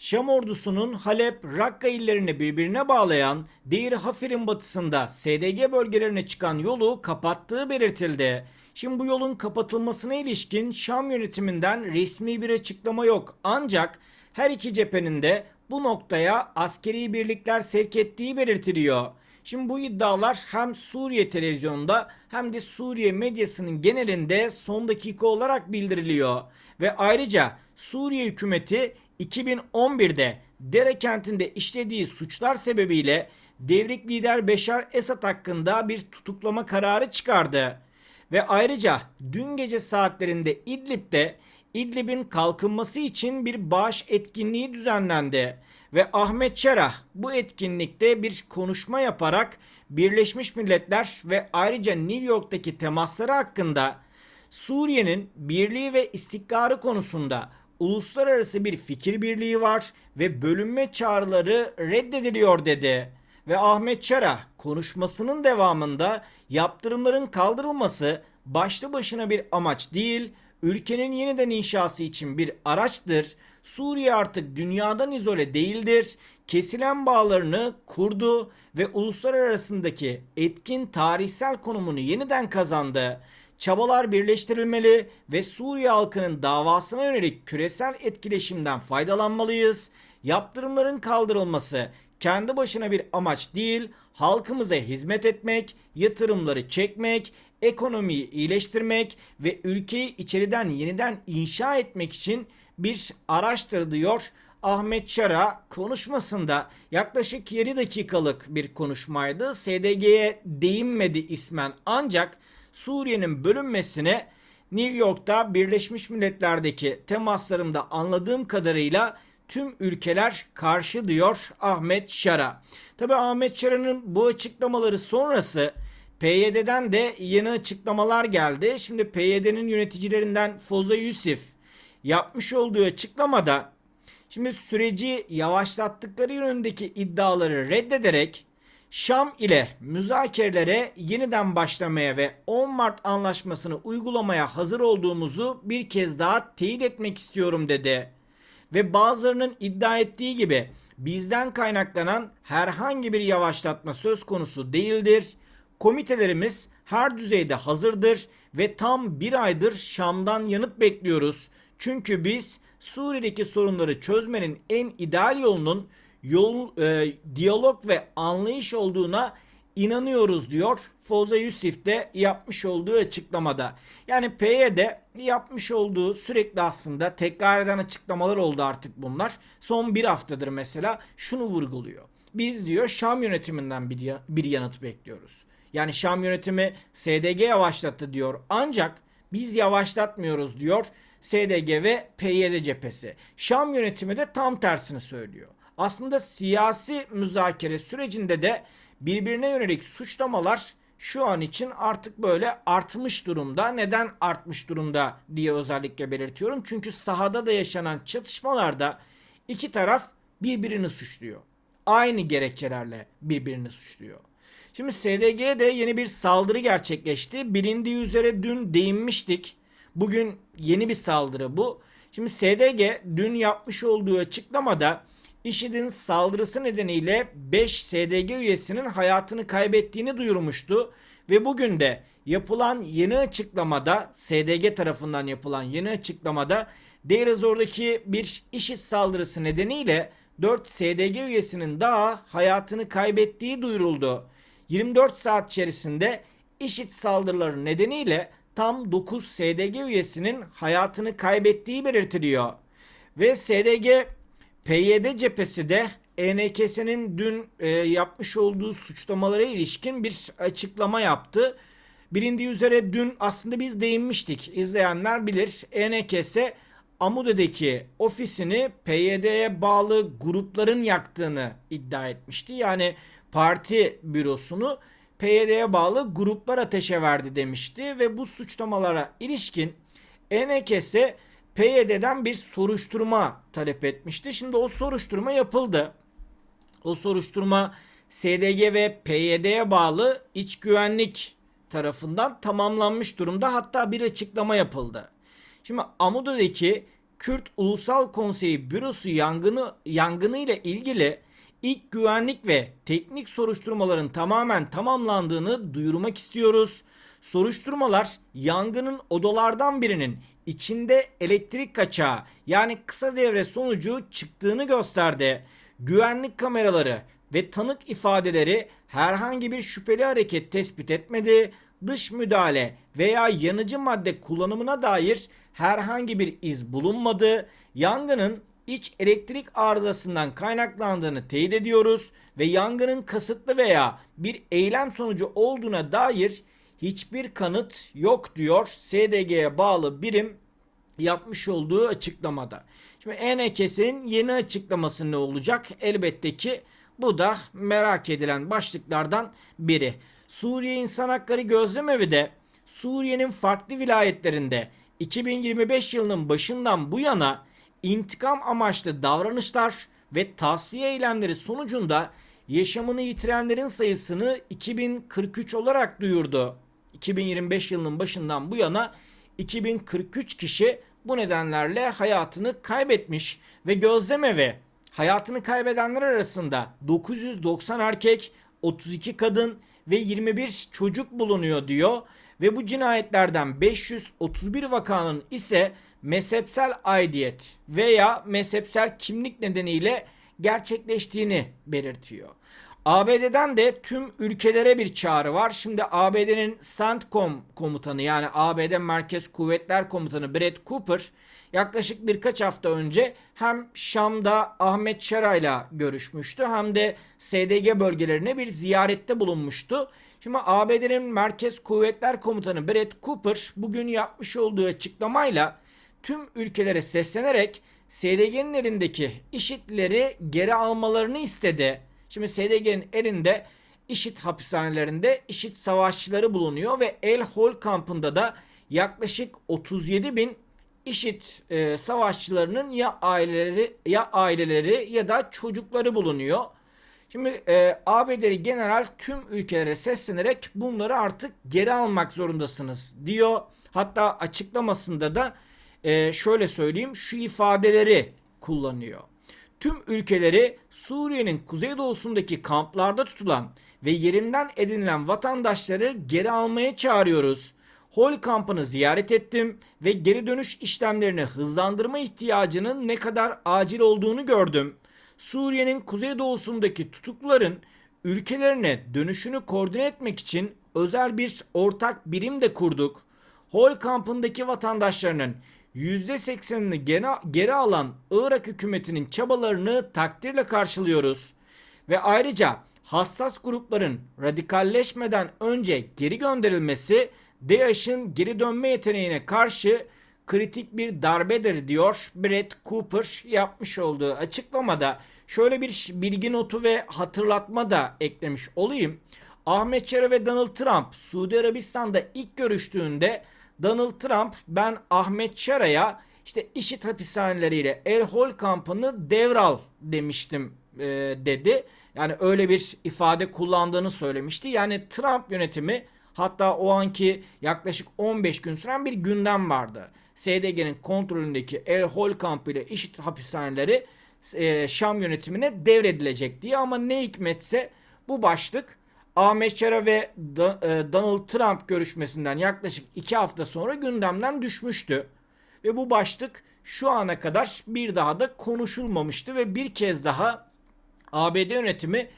Şam ordusunun Halep, Rakka illerini birbirine bağlayan Deir Hafir'in batısında SDG bölgelerine çıkan yolu kapattığı belirtildi. Şimdi bu yolun kapatılmasına ilişkin Şam yönetiminden resmi bir açıklama yok. Ancak her iki cephenin de bu noktaya askeri birlikler sevk ettiği belirtiliyor. Şimdi bu iddialar hem Suriye televizyonunda hem de Suriye medyasının genelinde son dakika olarak bildiriliyor. Ve ayrıca Suriye hükümeti 2011'de Dere kentinde işlediği suçlar sebebiyle devrik lider Beşar Esad hakkında bir tutuklama kararı çıkardı. Ve ayrıca dün gece saatlerinde İdlib'de İdlib'in kalkınması için bir bağış etkinliği düzenlendi. Ve Ahmet Çerah bu etkinlikte bir konuşma yaparak Birleşmiş Milletler ve ayrıca New York'taki temasları hakkında Suriye'nin birliği ve istikrarı konusunda uluslararası bir fikir birliği var ve bölünme çağrıları reddediliyor dedi. Ve Ahmet Çarah konuşmasının devamında yaptırımların kaldırılması başlı başına bir amaç değil, ülkenin yeniden inşası için bir araçtır. Suriye artık dünyadan izole değildir. Kesilen bağlarını kurdu ve uluslararası arasındaki etkin tarihsel konumunu yeniden kazandı. Çabalar birleştirilmeli ve Suriye halkının davasına yönelik küresel etkileşimden faydalanmalıyız. Yaptırımların kaldırılması kendi başına bir amaç değil, halkımıza hizmet etmek, yatırımları çekmek, ekonomiyi iyileştirmek ve ülkeyi içeriden yeniden inşa etmek için bir araçtır diyor Ahmet Çara konuşmasında yaklaşık 7 dakikalık bir konuşmaydı. SDG'ye değinmedi ismen ancak Suriye'nin bölünmesine New York'ta Birleşmiş Milletler'deki temaslarımda anladığım kadarıyla tüm ülkeler karşı diyor Ahmet Şara. Tabi Ahmet Şara'nın bu açıklamaları sonrası PYD'den de yeni açıklamalar geldi. Şimdi PYD'nin yöneticilerinden Foza Yusuf yapmış olduğu açıklamada şimdi süreci yavaşlattıkları yönündeki iddiaları reddederek Şam ile müzakerelere yeniden başlamaya ve 10 Mart anlaşmasını uygulamaya hazır olduğumuzu bir kez daha teyit etmek istiyorum dedi. Ve bazılarının iddia ettiği gibi bizden kaynaklanan herhangi bir yavaşlatma söz konusu değildir. Komitelerimiz her düzeyde hazırdır ve tam bir aydır Şam'dan yanıt bekliyoruz. Çünkü biz Suriye'deki sorunları çözmenin en ideal yolunun yol, e, diyalog ve anlayış olduğuna inanıyoruz diyor Foza Yusuf de yapmış olduğu açıklamada. Yani PYD yapmış olduğu sürekli aslında tekrar eden açıklamalar oldu artık bunlar. Son bir haftadır mesela şunu vurguluyor. Biz diyor Şam yönetiminden bir, bir yanıt bekliyoruz. Yani Şam yönetimi SDG yavaşlattı diyor. Ancak biz yavaşlatmıyoruz diyor SDG ve PYD cephesi. Şam yönetimi de tam tersini söylüyor. Aslında siyasi müzakere sürecinde de birbirine yönelik suçlamalar şu an için artık böyle artmış durumda. Neden artmış durumda diye özellikle belirtiyorum. Çünkü sahada da yaşanan çatışmalarda iki taraf birbirini suçluyor. Aynı gerekçelerle birbirini suçluyor. Şimdi SDG'de yeni bir saldırı gerçekleşti. Bilindiği üzere dün değinmiştik. Bugün yeni bir saldırı bu. Şimdi SDG dün yapmış olduğu açıklamada IŞİD'in saldırısı nedeniyle 5 SDG üyesinin hayatını kaybettiğini duyurmuştu. Ve bugün de yapılan yeni açıklamada SDG tarafından yapılan yeni açıklamada Deir ez-Zor'daki bir IŞİD saldırısı nedeniyle 4 SDG üyesinin daha hayatını kaybettiği duyuruldu. 24 saat içerisinde IŞİD saldırıları nedeniyle tam 9 SDG üyesinin hayatını kaybettiği belirtiliyor. Ve SDG PYD cephesi de ENKS'nin dün e, yapmış olduğu suçlamalara ilişkin bir açıklama yaptı. Bilindiği üzere dün aslında biz değinmiştik. İzleyenler bilir. ENKS Amude'deki ofisini PYD'ye bağlı grupların yaktığını iddia etmişti. Yani parti bürosunu PYD'ye bağlı gruplar ateşe verdi demişti ve bu suçlamalara ilişkin ENKS PYD'den bir soruşturma talep etmişti. Şimdi o soruşturma yapıldı. O soruşturma SDG ve PYD'ye bağlı iç güvenlik tarafından tamamlanmış durumda. Hatta bir açıklama yapıldı. Şimdi Amudo'daki Kürt Ulusal Konseyi Bürosu yangını yangını ile ilgili ilk güvenlik ve teknik soruşturmaların tamamen tamamlandığını duyurmak istiyoruz. Soruşturmalar yangının odalardan birinin içinde elektrik kaçağı yani kısa devre sonucu çıktığını gösterdi. Güvenlik kameraları ve tanık ifadeleri herhangi bir şüpheli hareket tespit etmedi. Dış müdahale veya yanıcı madde kullanımına dair herhangi bir iz bulunmadı. Yangının iç elektrik arızasından kaynaklandığını teyit ediyoruz ve yangının kasıtlı veya bir eylem sonucu olduğuna dair hiçbir kanıt yok diyor SDG'ye bağlı birim yapmış olduğu açıklamada. Şimdi ENKS'nin yeni açıklaması ne olacak? Elbette ki bu da merak edilen başlıklardan biri. Suriye İnsan Hakları Gözlemevi de Suriye'nin farklı vilayetlerinde 2025 yılının başından bu yana intikam amaçlı davranışlar ve tasfiye eylemleri sonucunda yaşamını yitirenlerin sayısını 2043 olarak duyurdu. 2025 yılının başından bu yana 2043 kişi bu nedenlerle hayatını kaybetmiş ve gözlemevi hayatını kaybedenler arasında 990 erkek, 32 kadın ve 21 çocuk bulunuyor diyor ve bu cinayetlerden 531 vakanın ise mezhepsel aidiyet veya mezhepsel kimlik nedeniyle gerçekleştiğini belirtiyor. ABD'den de tüm ülkelere bir çağrı var. Şimdi ABD'nin CENTCOM komutanı yani ABD Merkez Kuvvetler Komutanı Brett Cooper yaklaşık birkaç hafta önce hem Şam'da Ahmet Şara'yla görüşmüştü hem de SDG bölgelerine bir ziyarette bulunmuştu. Şimdi ABD'nin Merkez Kuvvetler Komutanı Brett Cooper bugün yapmış olduğu açıklamayla tüm ülkelere seslenerek SDG'nin elindeki IŞİD'leri geri almalarını istedi. Şimdi SDG'nin elinde IŞİD hapishanelerinde IŞİD savaşçıları bulunuyor ve El Hol kampında da yaklaşık 37 bin IŞİD e, savaşçılarının ya aileleri ya aileleri ya da çocukları bulunuyor. Şimdi e, ABD'li general tüm ülkelere seslenerek bunları artık geri almak zorundasınız diyor. Hatta açıklamasında da e, şöyle söyleyeyim şu ifadeleri kullanıyor. Tüm ülkeleri Suriye'nin kuzeydoğusundaki kamplarda tutulan ve yerinden edinilen vatandaşları geri almaya çağırıyoruz. Hol kampını ziyaret ettim ve geri dönüş işlemlerini hızlandırma ihtiyacının ne kadar acil olduğunu gördüm. Suriye'nin kuzeydoğusundaki tutukluların ülkelerine dönüşünü koordine etmek için özel bir ortak birim de kurduk. Hol kampındaki vatandaşlarının %80'ini geri, alan Irak hükümetinin çabalarını takdirle karşılıyoruz. Ve ayrıca hassas grupların radikalleşmeden önce geri gönderilmesi DAEŞ'in geri dönme yeteneğine karşı kritik bir darbedir diyor Brett Cooper yapmış olduğu açıklamada. Şöyle bir bilgi notu ve hatırlatma da eklemiş olayım. Ahmet Çere ve Donald Trump Suudi Arabistan'da ilk görüştüğünde Donald Trump ben Ahmet Çara'ya işte IŞİD hapishaneleriyle El Hol kampını devral demiştim e, dedi. Yani öyle bir ifade kullandığını söylemişti. Yani Trump yönetimi hatta o anki yaklaşık 15 gün süren bir gündem vardı. SDG'nin kontrolündeki El Hol kampı ile IŞİD hapishaneleri e, Şam yönetimine devredilecek diye ama ne hikmetse bu başlık Ahmet Çara ve e, Donald Trump görüşmesinden yaklaşık 2 hafta sonra gündemden düşmüştü. Ve bu başlık şu ana kadar bir daha da konuşulmamıştı ve bir kez daha ABD yönetimi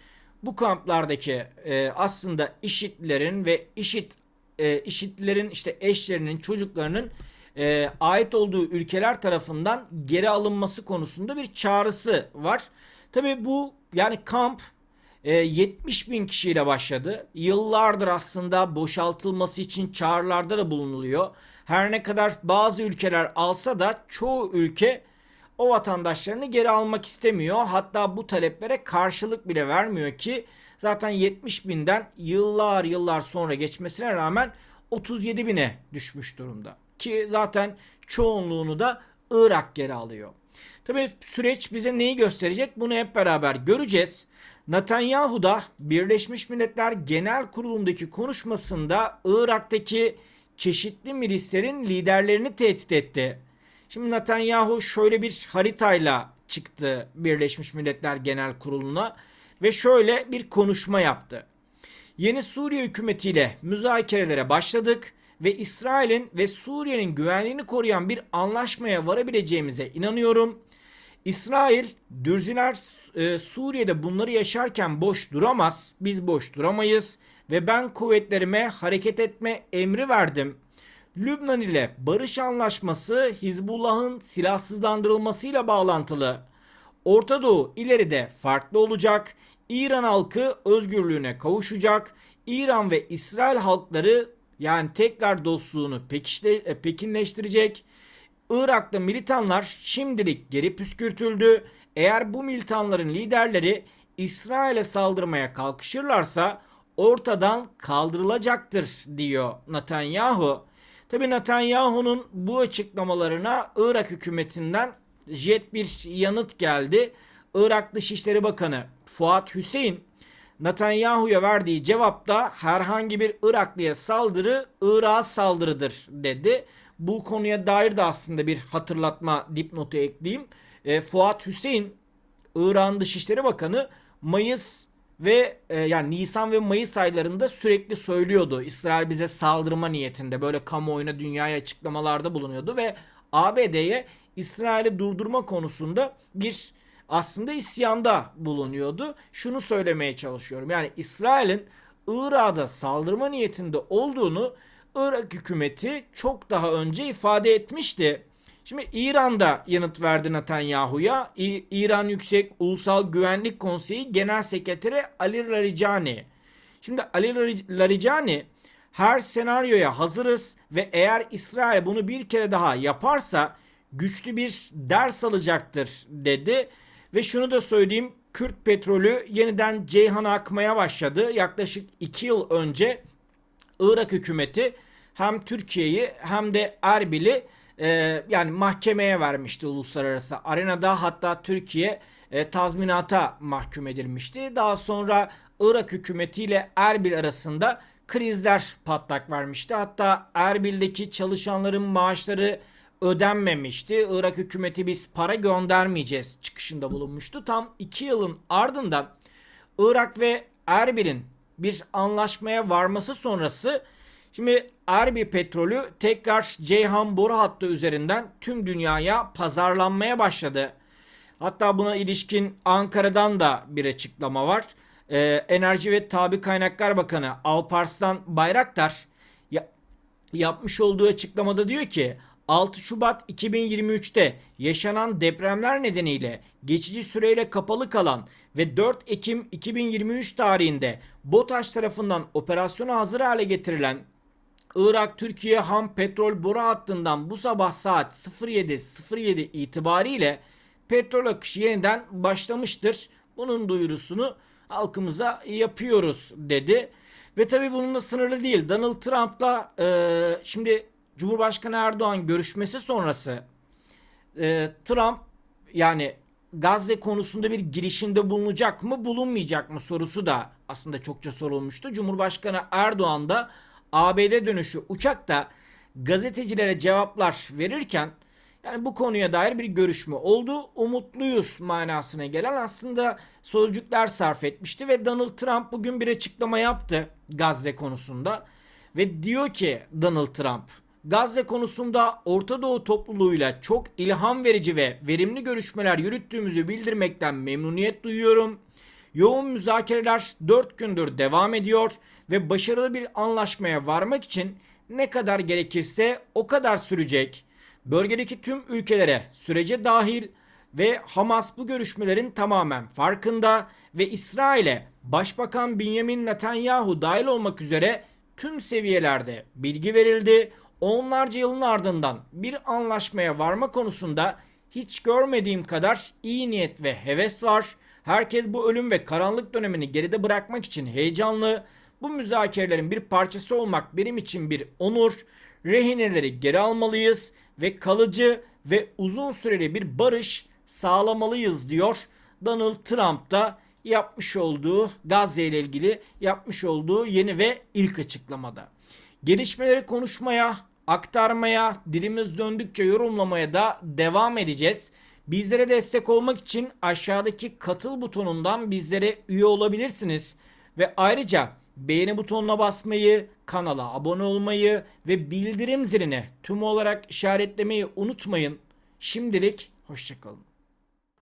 bu kamplardaki e, aslında IŞİD'lerin ve IŞİD e, IŞİD'lerin işte eşlerinin çocuklarının e, ait olduğu ülkeler tarafından geri alınması konusunda bir çağrısı var. Tabi bu yani kamp e, 70 bin kişiyle başladı. Yıllardır aslında boşaltılması için çağrılarda da bulunuluyor. Her ne kadar bazı ülkeler alsa da çoğu ülke o vatandaşlarını geri almak istemiyor. Hatta bu taleplere karşılık bile vermiyor ki zaten 70 binden yıllar yıllar sonra geçmesine rağmen 37 bine düşmüş durumda. Ki zaten çoğunluğunu da Irak geri alıyor. Tabii süreç bize neyi gösterecek bunu hep beraber göreceğiz. Netanyahu da Birleşmiş Milletler Genel Kurulu'ndaki konuşmasında Irak'taki çeşitli milislerin liderlerini tehdit etti. Şimdi Netanyahu şöyle bir haritayla çıktı Birleşmiş Milletler Genel Kurulu'na ve şöyle bir konuşma yaptı. Yeni Suriye hükümetiyle müzakerelere başladık ve İsrail'in ve Suriye'nin güvenliğini koruyan bir anlaşmaya varabileceğimize inanıyorum. İsrail, Dürziler e, Suriye'de bunları yaşarken boş duramaz. Biz boş duramayız ve ben kuvvetlerime hareket etme emri verdim. Lübnan ile barış anlaşması Hizbullah'ın silahsızlandırılmasıyla bağlantılı. Orta Doğu ileride farklı olacak. İran halkı özgürlüğüne kavuşacak. İran ve İsrail halkları yani tekrar dostluğunu pekişle, e, pekinleştirecek. Irak'ta militanlar şimdilik geri püskürtüldü. Eğer bu militanların liderleri İsrail'e saldırmaya kalkışırlarsa ortadan kaldırılacaktır diyor Netanyahu. Tabi Netanyahu'nun bu açıklamalarına Irak hükümetinden jet bir yanıt geldi. Irak Dışişleri Bakanı Fuat Hüseyin Netanyahu'ya verdiği cevapta herhangi bir Iraklıya saldırı Irak'a saldırıdır dedi. Bu konuya dair de aslında bir hatırlatma dipnotu ekleyeyim. E, Fuat Hüseyin İran Dışişleri Bakanı Mayıs ve e, yani Nisan ve Mayıs aylarında sürekli söylüyordu. İsrail bize saldırma niyetinde böyle kamuoyuna dünyaya açıklamalarda bulunuyordu ve ABD'ye İsrail'i durdurma konusunda bir aslında isyanda bulunuyordu. Şunu söylemeye çalışıyorum. Yani İsrail'in Irak'a saldırma niyetinde olduğunu Irak hükümeti çok daha önce ifade etmişti. Şimdi İran'da yanıt verdi Netanyahu'ya. İran Yüksek Ulusal Güvenlik Konseyi Genel Sekreteri Ali Larijani. Şimdi Ali Lari- Larijani her senaryoya hazırız ve eğer İsrail bunu bir kere daha yaparsa güçlü bir ders alacaktır dedi. Ve şunu da söyleyeyim Kürt petrolü yeniden Ceyhan'a akmaya başladı. Yaklaşık 2 yıl önce Irak hükümeti hem Türkiye'yi hem de Erbil'i e, yani mahkemeye vermişti uluslararası arenada. Hatta Türkiye e, tazminata mahkum edilmişti. Daha sonra Irak hükümetiyle Erbil arasında krizler patlak vermişti. Hatta Erbil'deki çalışanların maaşları ödenmemişti. Irak hükümeti biz para göndermeyeceğiz çıkışında bulunmuştu. Tam 2 yılın ardından Irak ve Erbil'in bir anlaşmaya varması sonrası şimdi Erbil petrolü tekrar Ceyhan boru hattı üzerinden tüm dünyaya pazarlanmaya başladı. Hatta buna ilişkin Ankara'dan da bir açıklama var. Ee, Enerji ve Tabi Kaynaklar Bakanı Alparslan Bayraktar ya- yapmış olduğu açıklamada diyor ki 6 Şubat 2023'te yaşanan depremler nedeniyle geçici süreyle kapalı kalan ve 4 Ekim 2023 tarihinde BOTAŞ tarafından operasyona hazır hale getirilen Irak-Türkiye ham petrol boru hattından bu sabah saat 07.07 itibariyle petrol akışı yeniden başlamıştır. Bunun duyurusunu halkımıza yapıyoruz dedi. Ve tabi bununla sınırlı değil. Donald Trump'la e, şimdi Cumhurbaşkanı Erdoğan görüşmesi sonrası e, Trump yani Gazze konusunda bir girişimde bulunacak mı bulunmayacak mı sorusu da aslında çokça sorulmuştu. Cumhurbaşkanı Erdoğan da ABD dönüşü uçakta gazetecilere cevaplar verirken yani bu konuya dair bir görüşme oldu. Umutluyuz manasına gelen aslında sözcükler sarf etmişti ve Donald Trump bugün bir açıklama yaptı Gazze konusunda ve diyor ki Donald Trump Gazze konusunda Orta Doğu topluluğuyla çok ilham verici ve verimli görüşmeler yürüttüğümüzü bildirmekten memnuniyet duyuyorum. Yoğun müzakereler 4 gündür devam ediyor ve başarılı bir anlaşmaya varmak için ne kadar gerekirse o kadar sürecek. Bölgedeki tüm ülkelere sürece dahil ve Hamas bu görüşmelerin tamamen farkında ve İsrail'e Başbakan Benjamin Netanyahu dahil olmak üzere tüm seviyelerde bilgi verildi. Onlarca yılın ardından bir anlaşmaya varma konusunda hiç görmediğim kadar iyi niyet ve heves var. Herkes bu ölüm ve karanlık dönemini geride bırakmak için heyecanlı. Bu müzakerelerin bir parçası olmak benim için bir onur. Rehineleri geri almalıyız ve kalıcı ve uzun süreli bir barış sağlamalıyız diyor Donald Trump da yapmış olduğu Gazze ile ilgili yapmış olduğu yeni ve ilk açıklamada. Gelişmeleri konuşmaya aktarmaya, dilimiz döndükçe yorumlamaya da devam edeceğiz. Bizlere destek olmak için aşağıdaki katıl butonundan bizlere üye olabilirsiniz. Ve ayrıca beğeni butonuna basmayı, kanala abone olmayı ve bildirim ziline tüm olarak işaretlemeyi unutmayın. Şimdilik hoşçakalın.